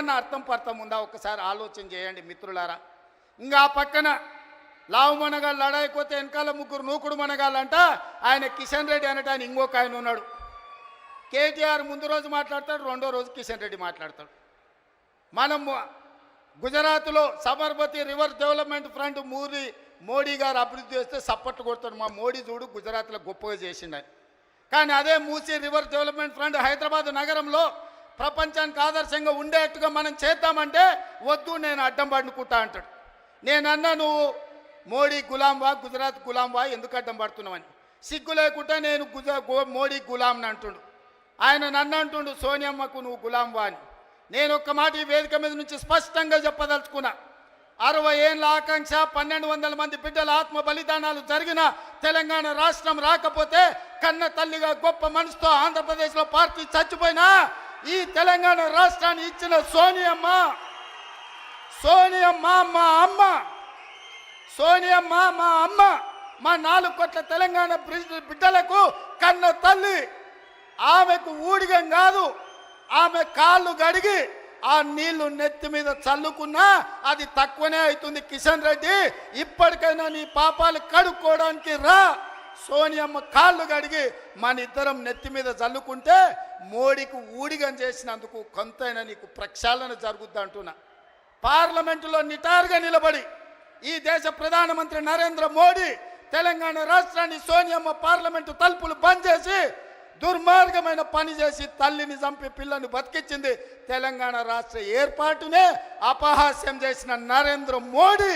ఏమన్నా అర్థం పర్థం ఉందా? ఒకసారి ఆలోచన చేయండి మిత్రులారా. ఇంకా ఆ పక్కన లావు మనగా లడాయిపోతే వెనకాల ముగ్గురు నూకుడు మనగాళ్ళంట. ఆయన కిషన్ రెడ్డి అనట ఆయన ఇంకొక ఆయన ఉన్నాడు. కేటీఆర్ ముందు రోజు మాట్లాడతాడు రెండో రోజు కిషన్ రెడ్డి మాట్లాడతాడు. మనం గుజరాత్లో సబర్మతి రివర్ డెవలప్మెంట్ ఫ్రంట్ మూరి మోడీ గారు అభివృద్ధి చేస్తే సప్పట్లు కొడతాడు. మా మోడీ చూడు గుజరాత్లో గొప్పగా చేసిండని కానీ అదే Musi river development front Hyderabad నగరంలో ప్రపంచానికి ఆదర్శంగా ఉండేట్టుగా మనం చేద్దామంటే వద్దు నేను అడ్డం పడుకుంటా అంటాడు. నేనన్నా నువ్వు మోడీ గులాంవా గుజరాత్ గులాంవా ఎందుకు అడ్డం పడుతున్నావని. సిగ్గు లేకుంటే నేను గుజ మోడీ గులాంని అంటుండు. ఆయన నన్ను అంటుండు సోనియమ్మకు నువ్వు గులాం వా అని. నేను ఒక్క మాట ఈ వేదిక మీద నుంచి స్పష్టంగా చెప్పదలుచుకున్నా. అరవై ఏళ్ళ ఆకాంక్ష పన్నెండు వందల మంది బిడ్డల ఆత్మ బలిదానాలు జరిగిన తెలంగాణ రాష్ట్రం రాకపోతే కన్న తల్లిగా గొప్ప మనసుతో ఆంధ్రప్రదేశ్లో పార్టీ చచ్చిపోయినా ఈ తెలంగాణ రాష్ట్రాన్ని ఇచ్చిన సోనియమ్మ సోనియమ్మ మా అమ్మ సోనియమ్మ మా అమ్మ మా నాలుగు కోట్ల తెలంగాణ బిడ్డ- బిడ్డలకు కన్న తల్లి. ఆమెకు ఊడిగం కాదు ఆమె కాళ్ళు గడిగి ఆ నీళ్ళు నెత్తి మీద చల్లుకున్నా అది తక్కువనే అవుతుంది. కిషన్ రెడ్డి ఇప్పటికైనా నీ పాపాలు కడుక్కోవడానికి రా. సోనియమ్మ కాళ్ళు కడిగి మన ఇద్దరం నెత్తి మీద చల్లుకుంటే మోడీకి ఊడిగం చేసినందుకు కొంతైనా నీకు ప్రక్షాళన జరుగుద్ది అంటున్నా. పార్లమెంటులో నిటారుగా నిలబడి ఈ దేశ ప్రధానమంత్రి నరేంద్ర మోడీ తెలంగాణ రాష్ట్రాన్ని సోనియమ్మ పార్లమెంటు తలుపులు బంద్ చేసి దుర్మార్గమైన పని చేసి తల్లిని చంపి పిల్లని బతికించింది తెలంగాణ రాష్ట్ర ఏర్పాటునే అపహాస్యం చేసిన నరేంద్ర మోడీ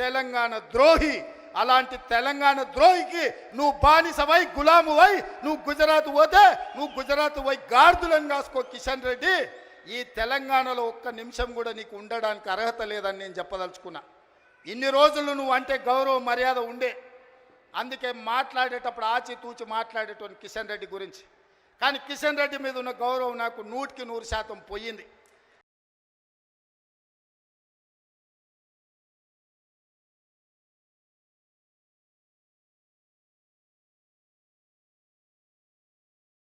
తెలంగాణ ద్రోహి. అలాంటి తెలంగాణ ద్రోహికి నువ్వు బానిసవై గులామువై నువ్వు గుజరాత్ పోతే నువ్వు గుజరాత్ పోయి గార్దులను కాసుకో కిషన్ రెడ్డి. ఈ తెలంగాణలో ఒక్క నిమిషం కూడా నీకు ఉండడానికి అర్హత లేదని నేను చెప్పదలుచుకున్నా. ఇన్ని రోజులు నువ్వు అంటే గౌరవ మర్యాద ఉండే. అందుకే మాట్లాడేటప్పుడు ఆచితూచి మాట్లాడేటోని కిషన్ రెడ్డి గురించి. కానీ కిషన్ రెడ్డి మీద ఉన్న గౌరవం నాకు నూటికి నూరు శాతం పోయింది.